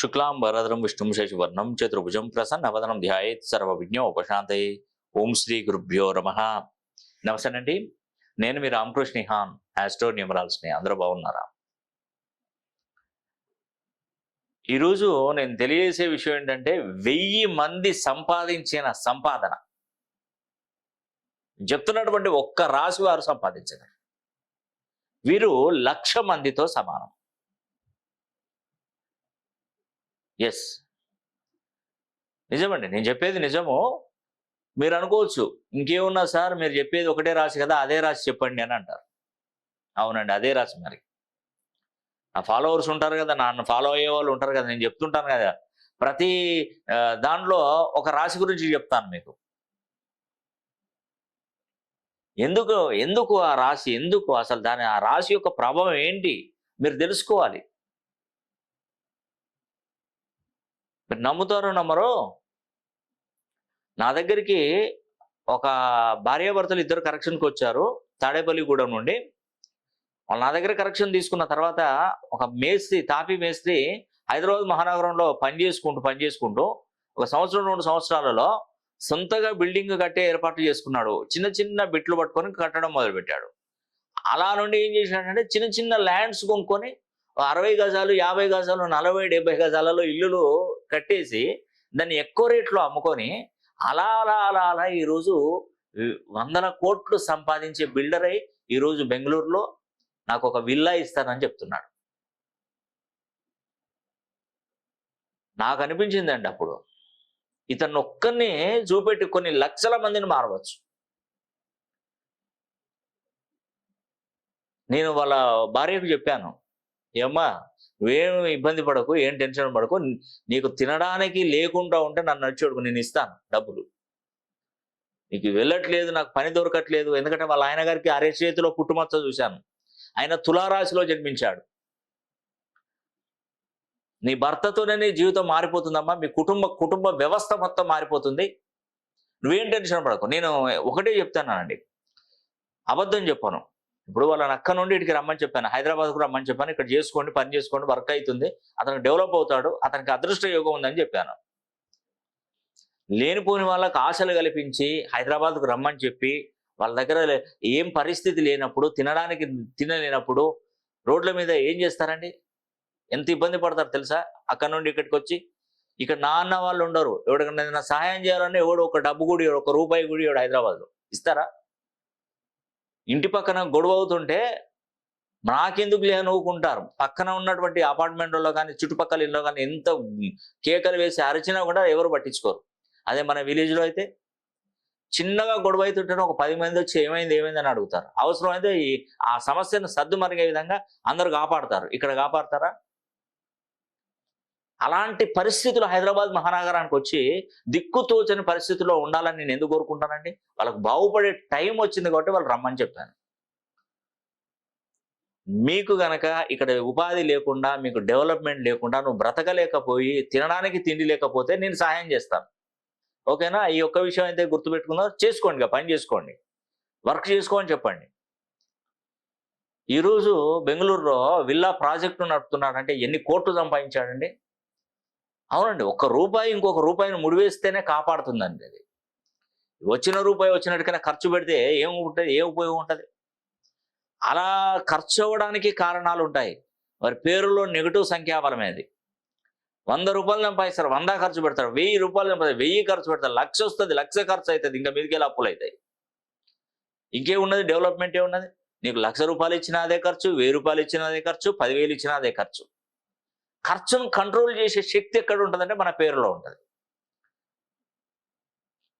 శుక్లాం వరదరం విష్ణుం శశివర్ణం చతుర్భుజం ప్రసన్నవదనం ధ్యాయేత్ సర్వ విజ్ఞోపశాంతే ఓం శ్రీ గురుభ్యో నమ నమస్తేనండి నేను మీ రామకృష్ణ హాన్ ఆస్ట్రో న్యూమరాల్స్ని అందరూ బాగున్నారా? ఈరోజు నేను తెలియజేసే విషయం ఏంటంటే వెయ్యి మంది సంపాదించిన సంపాదన. చెప్తున్నటువంటి ఒక్క రాశి వారు సంపాదించదు వీరు లక్ష మందితో సమానం. ఎస్ నిజమండి. నేను చెప్పేది నిజము. మీరు అనుకోవచ్చు ఇంకేమున్నా సార్ మీరు చెప్పేది ఒకటే రాశి కదా అదే రాశి చెప్పండి అని అంటారు. అవునండి అదే రాశి మరి. నా ఫాలోవర్స్ ఉంటారు కదా నన్ను ఫాలో అయ్యే వాళ్ళు ఉంటారు కదా నేను చెప్తుంటాను కదా. ప్రతి దాంట్లో ఒక రాశి గురించి చెప్తాను మీకు. ఎందుకు ఎందుకు ఆ రాశి ఎందుకు అసలు దాని ఆ రాశి యొక్క ప్రభావం ఏంటి? మీరు తెలుసుకోవాలి. మీరు నమ్ముతారో నమ్మరో? నా దగ్గరికి ఒక భార్యాభర్తలు ఇద్దరు కరెక్షన్కి వచ్చారు తాడేపల్లిగూడెం నుండి. వాళ్ళు నా దగ్గర కరెక్షన్ తీసుకున్న తర్వాత ఒక మేస్త్రి తాపి మేస్త్రి హైదరాబాద్ మహానగరంలో పని చేసుకుంటూ పని చేసుకుంటూ ఒక సంవత్సరం రెండు సంవత్సరాలలో సొంతగా బిల్డింగ్ కట్టే ఏర్పాట్లు చేసుకున్నాడు. చిన్న చిన్న బిట్లు పట్టుకొని కట్టడం మొదలుపెట్టాడు. అలా నుండి ఏం చేశాడంటే చిన్న చిన్న ల్యాండ్స్ కొనుక్కొని అరవై గజాలు యాభై గజాలు నలభై డెబ్బై గజాలలో ఇల్లులు కట్టేసి దాన్ని ఎక్కువ రేట్లో అమ్ముకొని అలా అలా అలా అలా ఈరోజు వందల కోట్లు సంపాదించే బిల్డర్ అయి ఈరోజు బెంగళూరులో నాకు ఒక విల్లా ఇస్తానని చెప్తున్నాడు. నాకు అనిపించిందండి అప్పుడు. ఇతను ఒక్కరిని చూపెట్టి కొన్ని లక్షల మందిని మారవచ్చు. నేను వాళ్ళ భార్యకు చెప్పాను ఏమ్మా నువ్వేం ఇబ్బంది పడకు ఏం టెన్షన్ పడకు నీకు తినడానికి లేకుండా ఉంటే నన్ను నడిచోడుకు నేను ఇస్తాను డబ్బులు. నీకు వెళ్ళట్లేదు నాకు పని దొరకట్లేదు ఎందుకంటే వాళ్ళ ఆయన గారికి అరే చేతిలో పుట్టుమచ్చ చూశాను. ఆయన తులారాశిలో జన్మించాడు. నీ భర్తతోనే నీ జీవితం మారిపోతుందమ్మా మీ కుటుంబ కుటుంబ వ్యవస్థ మొత్తం మారిపోతుంది. నువ్వేం టెన్షన్ పడకు. నేను ఒకటే చెప్తానండి. అబద్ధం చెప్పాను. ఇప్పుడు వాళ్ళని అక్క నుండి ఇక్కడికి రమ్మని చెప్పాను. హైదరాబాద్కు రమ్మని చెప్పాను. ఇక్కడ చేసుకోండి పని చేసుకోండి వర్క్ అవుతుంది. అతనికి డెవలప్ అవుతాడు. అతనికి అదృష్ట యోగం ఉందని చెప్పాను. లేనిపోని వాళ్ళకి ఆశలు కల్పించి హైదరాబాద్కు రమ్మని చెప్పి వాళ్ళ దగ్గర ఏం పరిస్థితి లేనప్పుడు తినడానికి తినలేనప్పుడు రోడ్ల మీద ఏం చేస్తారండి? ఎంత ఇబ్బంది పడతారు తెలుసా? అక్కడ నుండి ఇక్కడికి వచ్చి ఇక్కడ నా అన్న వాళ్ళు ఉండరు. ఎవరికైనా సహాయం చేయాలని ఎవడు ఒక డబ్బు గుడి ఒక రూపాయి గుడి ఎవడు హైదరాబాద్లో. ఇస్తారా? ఇంటి పక్కన గొడవ అవుతుంటే నాకెందుకు లేనుకుంటారు పక్కన ఉన్నటువంటి అపార్ట్మెంట్లో కానీ చుట్టుపక్కల ఇల్లు కానీ ఎంత కేకలు వేసి అరిచినా కూడా ఎవరు పట్టించుకోరు. అదే మన విలేజ్లో అయితే చిన్నగా గొడవ అవుతుంటేనే ఒక పది మంది వచ్చి ఏమైంది ఏమైంది అని అడుగుతారు. అవసరమైతే ఈ ఆ సమస్యను సర్దు మరిగే విధంగా అందరు కాపాడతారు. ఇక్కడ కాపాడతారా? అలాంటి పరిస్థితులు హైదరాబాద్ మహానగరానికి వచ్చి దిక్కుతోచని పరిస్థితిలో ఉండాలని నేను ఎందుకు కోరుకుంటానండి? వాళ్ళకు బాగుపడే టైం వచ్చింది కాబట్టి వాళ్ళు రమ్మని చెప్పాను. మీకు గనక ఇక్కడ ఉపాధి లేకుండా మీకు డెవలప్మెంట్ లేకుండా నువ్వు బ్రతకలేకపోయి తినడానికి తిండి లేకపోతే నేను సహాయం చేస్తాను. ఓకేనా? ఈ ఒక్క విషయం అయితే గుర్తుపెట్టుకుందాం. చేసుకోండి ఇక పని చేసుకోండి. వర్క్ చేసుకోని చెప్పండి. ఈరోజు బెంగళూరులో విల్లా ప్రాజెక్టు నడుపుతున్నాడంటే ఎన్ని కోట్లు సంపాదించాడండి? అవునండి ఒక్క రూపాయి ఇంకొక రూపాయిని ముడివేస్తేనే కాపాడుతుందండి అది. వచ్చిన రూపాయి వచ్చినట్టుకైనా ఖర్చు పెడితే ఏం ఉంటుంది ఏ ఉపయోగం ఉంటుంది? అలా ఖర్చు అవ్వడానికి కారణాలు ఉంటాయి వారి పేరులో నెగిటివ్ సంఖ్యాబలమే అది. వంద రూపాయలు సంపాదిస్తారు వంద ఖర్చు పెడతారు వెయ్యి రూపాయలు సంపాదిస్తారు వెయ్యి ఖర్చు పెడతారు లక్ష వస్తుంది లక్ష ఖర్చు అవుతుంది ఇంకా మీదకెళ్ళి అప్పులు అవుతాయి ఇంకేమున్నది డెవలప్మెంట్ ఏమున్నది నీకు లక్ష రూపాయలు ఇచ్చినా అదే ఖర్చు వెయ్యి రూపాయలు ఇచ్చినా అదే ఖర్చు పదివేలు ఇచ్చినా అదే ఖర్చు. ఖర్చును కంట్రోల్ చేసే శక్తి ఎక్కడ ఉంటుందంటే మన పేరులో ఉంటుంది.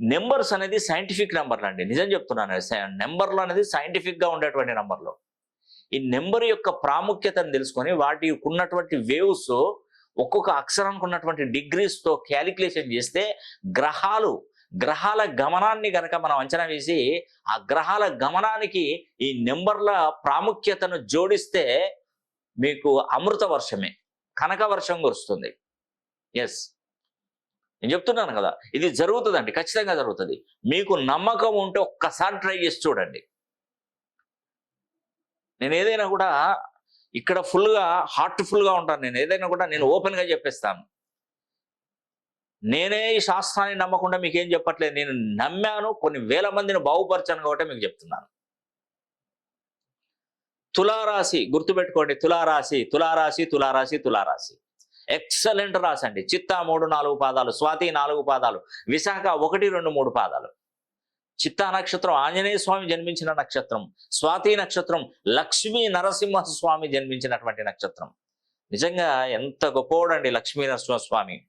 నెంబర్స్ అనేది సైంటిఫిక్ నెంబర్లు అండి. నిజం చెప్తున్నాను. నెంబర్లు అనేది సైంటిఫిక్గా ఉండేటువంటి నెంబర్లు. ఈ నెంబర్ యొక్క ప్రాముఖ్యతను తెలుసుకొని వాటి ఉన్నటువంటి వేవ్స్ ఒక్కొక్క అక్షరానికి ఉన్నటువంటి డిగ్రీస్తో క్యాలిక్యులేషన్ చేస్తే గ్రహాలు గ్రహాల గమనాన్ని కనుక మనం అంచనా వేసి ఆ గ్రహాల గమనానికి ఈ నెంబర్ల ప్రాముఖ్యతను జోడిస్తే మీకు అమృత వర్షమే. కనక వర్షం కురుస్తుంది ఎస్ నేను చెప్తున్నాను కదా ఇది జరుగుతుందండి ఖచ్చితంగా జరుగుతుంది. మీకు నమ్మకం ఉంటే ఒక్కసారి ట్రై చేసి చూడండి. నేను ఏదైనా కూడా ఇక్కడ ఫుల్గా హార్ట్ఫుల్గా ఉంటాను. నేను ఏదైనా కూడా నేను ఓపెన్గా చెప్పేస్తాను. నేనే ఈ శాస్త్రాన్ని నమ్మకుండా మీకు ఏం చెప్పట్లేదు. నేను నమ్మాను కొన్ని వేల మందిని బాగుపరచాను కాబట్టి మీకు చెప్తున్నాను. తులారాశి గుర్తుపెట్టుకోండి తులారాశి తులారాశి తులారాశి తులారాశి. ఎక్సలెంట్ రాశి అండి చిత్తా మూడు నాలుగు పాదాలు స్వాతి నాలుగు పాదాలు విశాఖ ఒకటి రెండు మూడు పాదాలు. చిత్తా నక్షత్రం ఆంజనేయ స్వామి జన్మించిన నక్షత్రం స్వాతి నక్షత్రం లక్ష్మీ నరసింహ స్వామి జన్మించినటువంటి నక్షత్రం. నిజంగా ఎంత గొప్పవాడండి లక్ష్మీ నరసింహ స్వామి.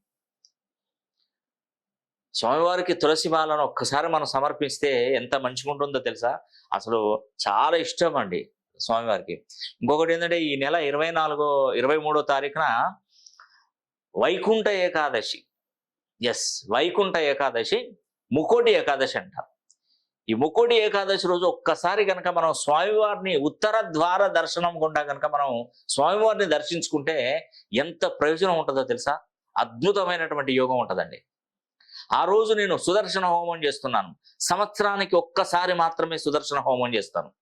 స్వామివారికి తులసి మాలను ఒక్కసారి మనం సమర్పిస్తే ఎంత మంచిగా ఉంటుందో తెలుసా? అసలు చాలా ఇష్టం అండి. స్వామివారికి. ఇంకొకటి ఏంటంటే ఈ నెల ఇరవై నాలుగో ఇరవై మూడో తారీఖున వైకుంఠ ఏకాదశి. ఎస్ వైకుంఠ ఏకాదశి ముకోటి ఏకాదశి అంటారు. ఈ ముకోటి ఏకాదశి రోజు ఒక్కసారి కనుక మనం స్వామివారిని ఉత్తర ద్వార దర్శనం గుండా కనుక మనం స్వామివారిని దర్శించుకుంటే ఎంత ప్రయోజనం ఉంటుందో తెలుసా? అద్భుతమైనటువంటి యోగం ఉంటుందండి. ఆ రోజు నేను సుదర్శన హోమం చేస్తున్నాను. సంవత్సరానికి ఒక్కసారి మాత్రమే సుదర్శన హోమం చేస్తాను.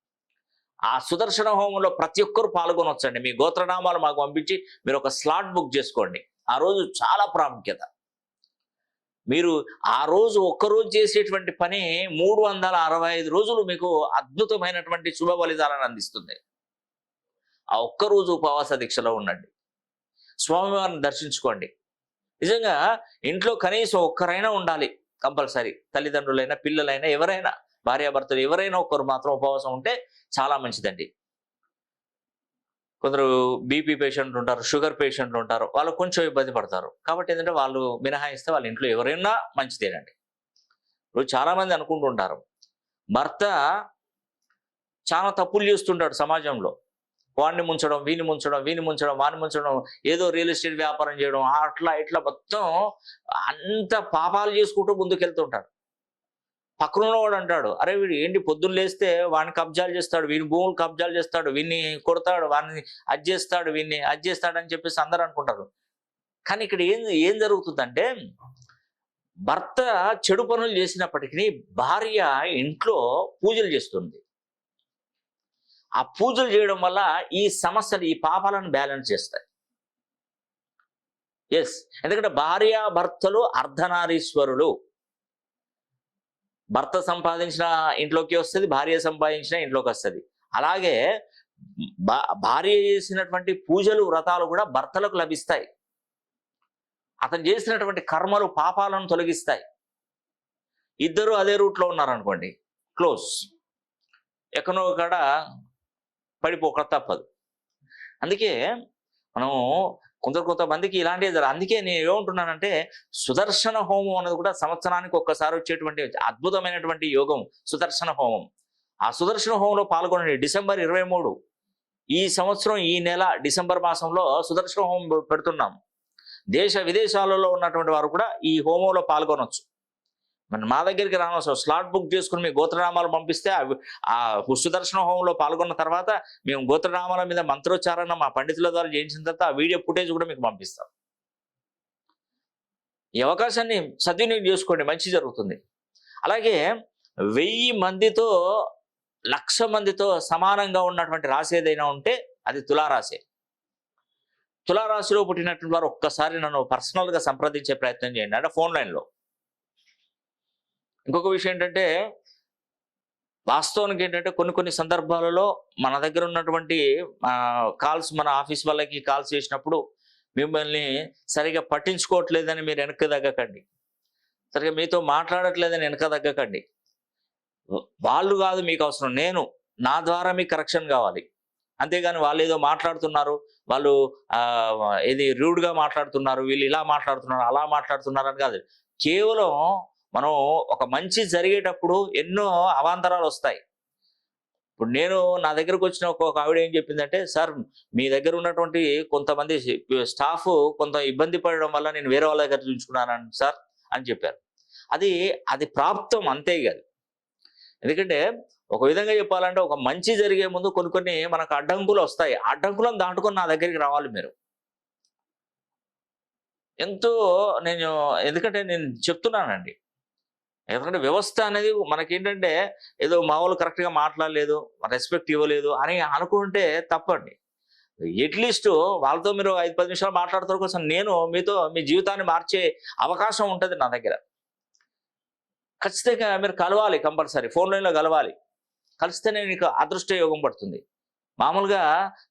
ఆ సుదర్శన హోమంలో ప్రతి ఒక్కరు పాల్గొనవచ్చండి మీ గోత్రనామాలు మాకు పంపించి మీరు ఒక స్లాట్ బుక్ చేసుకోండి. ఆ రోజు చాలా ప్రాముఖ్యత. మీరు ఆ రోజు ఒక్కరోజు చేసేటువంటి పని మూడు వందల అరవై ఐదు రోజులు మీకు అద్భుతమైనటువంటి శుభ ఫలితాలను అందిస్తుంది. ఆ ఒక్కరోజు ఉపవాస దీక్షలో ఉండండి. స్వామివారిని దర్శించుకోండి. నిజంగా ఇంట్లో కనీసం ఒక్కరైనా ఉండాలి కంపల్సరీ. తల్లిదండ్రులైనా పిల్లలైనా ఎవరైనా. భార్యాభర్తలు ఎవరైనా ఒక్కరు మాత్రం ఉపవాసం ఉంటే చాలా మంచిదండి. కొందరు బీపీ పేషెంట్లు ఉంటారు షుగర్ పేషెంట్లు ఉంటారు వాళ్ళు కొంచెం ఇబ్బంది పడతారు. కాబట్టి ఏంటంటే వాళ్ళు మినహాయిస్తే వాళ్ళ ఇంట్లో ఎవరైనా మంచిదేనండి. ఇప్పుడు చాలామంది అనుకుంటుంటారు భర్త చాలా తప్పులు చేస్తుంటాడు సమాజంలో. వాడిని ముంచడం వీని ముంచడం వీని ముంచడం వాడిని ముంచడం ఏదో రియల్ ఎస్టేట్ వ్యాపారం చేయడం అట్లా ఇట్లా మొత్తం అంత పాపాలు చేసుకుంటూ ముందుకెళ్తుంటాడు. పక్కన వాడు అంటాడు అరే వీడు ఏంటి పొద్దున్న లేస్తే వాడిని కబ్జాలు చేస్తాడు వీని భూములు కబ్జాలు చేస్తాడు వీన్ని కొడతాడు వాడిని అది చేస్తాడు వీన్ని అది చేస్తాడు అని చెప్పేసి అందరు అనుకుంటారు. కానీ ఇక్కడ ఏం ఏం జరుగుతుందంటే భర్త చెడు పనులు చేసినప్పటికీ భార్య ఇంట్లో పూజలు చేస్తుంది. ఆ పూజలు చేయడం వల్ల ఈ సమస్యలు ఈ పాపాలను బ్యాలెన్స్ చేస్తాయి. ఎస్ ఎందుకంటే భార్య భర్తలు అర్ధనారీశ్వరులు. భర్త సంపాదించిన ఇంట్లోకి వస్తుంది భార్య సంపాదించిన ఇంట్లోకి వస్తుంది. అలాగే భా- భార్య చేసినటువంటి పూజలు వ్రతాలు కూడా భర్తలకు లభిస్తాయి. అతను చేసినటువంటి కర్మలు పాపాలను తొలగిస్తాయి. ఇద్దరు అదే రూట్లో ఉన్నారనుకోండి క్లోజ్. ఎక్కడో కాడ పడిపోక తప్పదు అందుకే మనం కొందరు కొంతమందికి ఇలాంటివి జరగదు అందుకే నేను ఏమంటున్నానంటే సుదర్శన హోమం అనేది కూడా సంవత్సరానికి ఒక్కసారి వచ్చేటువంటి అద్భుతమైనటువంటి యోగం సుదర్శన హోమం. ఆ సుదర్శన హోమంలో పాల్గొనండి. డిసెంబర్ ఇరవై మూడు. ఈ సంవత్సరం ఈ నెల డిసెంబర్ మాసంలో సుదర్శన హోమం పెడుతున్నాం. దేశ విదేశాలలో ఉన్నటువంటి వారు కూడా ఈ హోమంలో పాల్గొనవచ్చు మరి మా దగ్గరికి రావాల్సిన స్లాట్ బుక్ చేసుకుని మీ గోత్రనామాలు పంపిస్తే ఆ సుదర్శన హోమంలో పాల్గొన్న తర్వాత మేము గోత్రనామాల మీద మంత్రోచ్చారణ మా పండితుల ద్వారా చేయించిన తర్వాత ఆ వీడియో ఫుటేజ్ కూడా మీకు పంపిస్తాం. ఈ అవకాశాన్ని సద్వినియోగం చేసుకోండి మంచి జరుగుతుంది. అలాగే వెయ్యి మందితో లక్ష మందితో సమానంగా ఉన్నటువంటి రాశి ఏదైనా ఉంటే అది తులారాశి. తులారాశిలో పుట్టినటువంటి వారు ఒక్కసారి నన్ను పర్సనల్గా సంప్రదించే ప్రయత్నం చేయండి. అంటే ఫోన్ లైన్లో. ఇంకొక విషయం ఏంటంటే వాస్తవానికి ఏంటంటే కొన్ని కొన్ని సందర్భాలలో మన దగ్గర ఉన్నటువంటి కాల్స్ మన ఆఫీస్ వాళ్ళకి కాల్స్ చేసినప్పుడు మిమ్మల్ని సరిగా పట్టించుకోవట్లేదని మీరు వెనక్కి తగ్గకండి. సరిగా మీతో మాట్లాడట్లేదని వెనక తగ్గకండి. వాళ్ళు కాదు మీకు అవసరం. నేను నా ద్వారా మీకు కరెక్షన్ కావాలి. అంతేగాని వాళ్ళు ఏదో మాట్లాడుతున్నారు వాళ్ళు ఏది రూడ్గా మాట్లాడుతున్నారు వీళ్ళు ఇలా మాట్లాడుతున్నారు అలా మాట్లాడుతున్నారు అని కాదు. కేవలం మనం ఒక మంచి జరిగేటప్పుడు ఎన్నో అవాంతరాలు వస్తాయి. ఇప్పుడు నేను నా దగ్గరకు వచ్చిన ఒక ఆవిడ ఏం చెప్పిందంటే సార్ మీ దగ్గర ఉన్నటువంటి కొంతమంది స్టాఫ్ కొంత ఇబ్బంది పడడం వల్ల నేను వేరే వాళ్ళ దగ్గర చూపించుకున్నాను సార్ అని చెప్పారు. అది అది ప్రాప్తం అంతే కాదు ఎందుకంటే ఒక విధంగా చెప్పాలంటే ఒక మంచి జరిగే ముందు కొన్ని కొన్ని మనకు అడ్డంకులు వస్తాయి. అడ్డంకులను దాటుకొని నా దగ్గరికి రావాలి మీరు. ఎంతో నేను ఎందుకంటే నేను చెప్తున్నానండి. ఎందుకంటే వ్యవస్థ అనేది మనకేంటంటే ఏదో మామూలు కరెక్ట్గా మాట్లాడలేదు రెస్పెక్ట్ ఇవ్వలేదు అని అనుకుంటే తప్పండి. ఎట్లీస్ట్ వాళ్ళతో మీరు ఐదు పది నిమిషాలు మాట్లాడతారు కోసం నేను మీతో మీ జీవితాన్ని మార్చే అవకాశం ఉంటుంది నా దగ్గర. ఖచ్చితంగా మీరు కలవాలి కంపల్సరీ ఫోన్ లైన్లో కలవాలి. కలిస్తేనే నీకు అదృష్ట యోగం పడుతుంది. మామూలుగా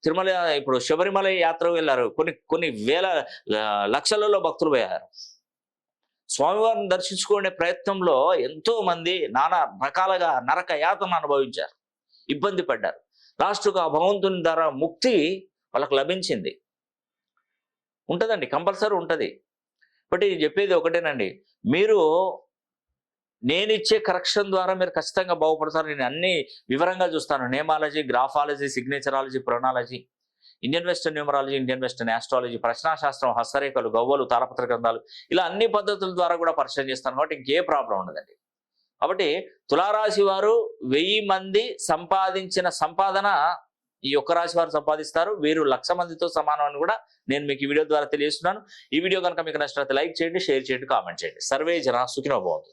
తిరుమల ఇప్పుడు శబరిమల యాత్ర వెళ్ళారు. కొన్ని కొన్ని వేల లక్షలలో భక్తులు పోయారు. స్వామివారిని దర్శించుకునే ప్రయత్నంలో ఎంతో మంది నానా రకాలుగా నరక యాతన అనుభవించారు. ఇబ్బంది పడ్డారు. లాస్ట్కు ఆ భగవంతుని ద్వారా ముక్తి వాళ్ళకు లభించింది. ఉంటుందండి కంపల్సరీ ఉంటుంది. బట్ ఇది చెప్పేది ఒకటేనండి. మీరు నేను ఇచ్చే కరెక్షన్ ద్వారా మీరు ఖచ్చితంగా బాగుపడతారు. నేను అన్ని వివరంగా చూస్తాను. Namology graphology signaturology pronology Indian western numerology Indian western astrology ప్రశ్నాశాస్త్రం హస్తరేఖలు గవ్వలు తాళపత్ర గ్రంథాలు ఇలా అన్ని పద్ధతుల ద్వారా కూడా పరిచయం చేస్తాను కాబట్టి ఇంకే ప్రాబ్లం ఉండదండి. కాబట్టి తులారాశి వారు వెయ్యి మంది సంపాదించిన సంపాదన ఈ ఒక్క రాశి వారు సంపాదిస్తారు. వీరు లక్ష మందితో సమానం అని కూడా నేను మీకు ఈ వీడియో ద్వారా తెలియజేస్తున్నాను. ఈ వీడియో కనుక మీకు నచ్చినట్లయితే లైక్ చేయండి షేర్ చేయండి కామెంట్ చేయండి. సర్వే జన సుఖినో బాగుంది